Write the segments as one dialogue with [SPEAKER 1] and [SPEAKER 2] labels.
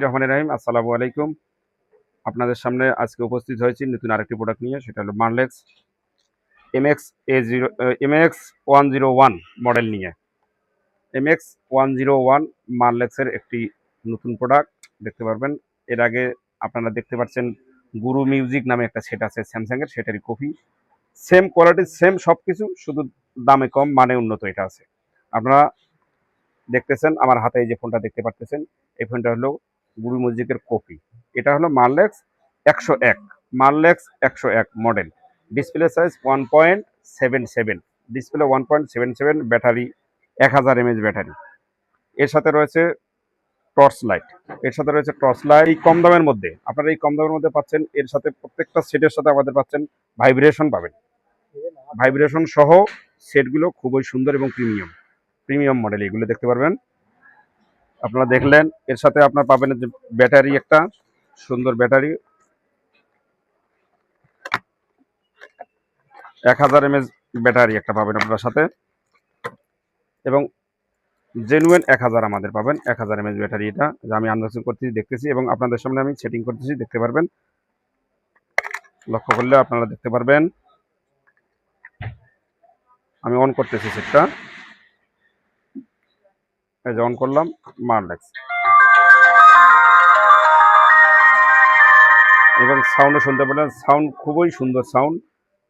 [SPEAKER 1] রহমান রাহিম, আসসালামু আলাইকুম। আপনাদের সামনে আজকে উপস্থিত হয়েছি নতুন আরেকটি প্রোডাক্ট নিয়ে, সেটা হলো মার্লেক্স এমএক্স এ zero MX one zero one model নিয়ে। এমএক্স ওয়ান জিরো ওয়ান মার্লেক্সের একটি নতুন প্রোডাক্ট দেখতে পারবেন। এর আগে আপনারা দেখতে পাচ্ছেন গুরু মিউজিক নামে একটা সেট আছে স্যামসাংয়ের সেটারই কপি সেম কোয়ালিটি সেম সব কিছু শুধু দামে কম মানে উন্নত এটা আছে। আপনারা দেখতেছেন, আমার হাতে এই যে ফোনটা দেখতে পাচ্ছেন এই ফোনটা হলো গুরু মসজিদের কপি। এটা হলো মার্লেক্স একশো এক। মার্লেক্স একশো এক model. Display size one point seven seven. Display one point seven seven battery, এক হাজার এমএচ ব্যাটারি। এর সাথে রয়েছে টর্চ লাইট। এর সাথে রয়েছে টর্চ লাইট। এই কম দামের মধ্যে, আপনারা এই কম দামের মধ্যে পাচ্ছেন, এর সাথে প্রত্যেকটা সেটের সাথে আমাদের পাচ্ছেন ভাইব্রেশন পাবেন। ভাইব্রেশন সহ সেটগুলো খুবই সুন্দর এবং প্রিমিয়াম। প্রিমিয়াম মডেল, এগুলো দেখতে পারবেন। আপনারা দেখলেন, এর সাথে আপনার পাবেন যে ব্যাটারি একটা, সুন্দর ব্যাটারি। এক হাজার এমএস ব্যাটারি একটা পাবেন আপনার সাথে। এবং জেনুয়েন এক হাজার আমাদের পাবেন, এক হাজার এমএস ব্যাটারি এটা, যা আমি আনবক্সিং করতেছি, দেখতেছি এবং আপনাদের সামনে আমি সেটিং করতেছি, দেখতে পারবেন। লক্ষ্য করলে আপনারা দেখতে পারবেন। আমি অন করতেছি সেটটা এই যে অন করলাম মারলেক্স এবং সাউন্ডও শুনতে পেলেন। সাউন্ড খুবই সুন্দর সাউন্ড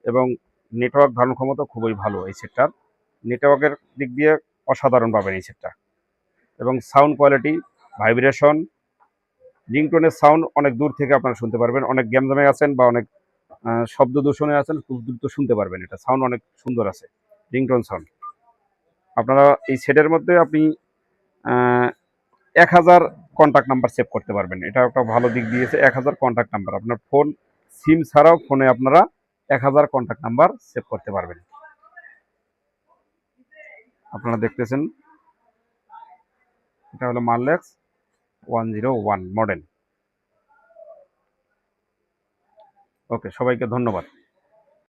[SPEAKER 1] এবং নেটওয়ার্ক ধারণ ক্ষমতা খুবই ভালো এই সেটটার। নেটওয়ার্কের দিক দিয়ে অসাধারণ পাবেন এই সেটটা। এবং সাউন্ড কোয়ালিটি ভাইব্রেশন রিংটোনের সাউন্ড অনেক দূর থেকে আপনারা শুনতে পারবেন। অনেক গেম জামে আছেন বা অনেক শব্দ দূষণে আছেন, খুব দ্রুত শুনতে পারবেন এটা। সাউন্ড অনেক সুন্দর আছে রিংটোন সাউন্ড আপনারা এই সেটের মধ্যে আপনি এক হাজার কন্ট্যাক্ট নাম্বার সেভ করতে পারবেন। এটা একটা ভালো দিক দিয়েছে, এক হাজার কন্ট্যাক্ট নাম্বার আপনার ফোন সিম ছাড়াও ফোনে আপনারা এক হাজার কন্ট্যাক্ট নাম্বার সেভ করতে পারবেন। আপনারা দেখতেছেন, এটা হলো Marlex one zero one model okay, সবাইকে ধন্যবাদ।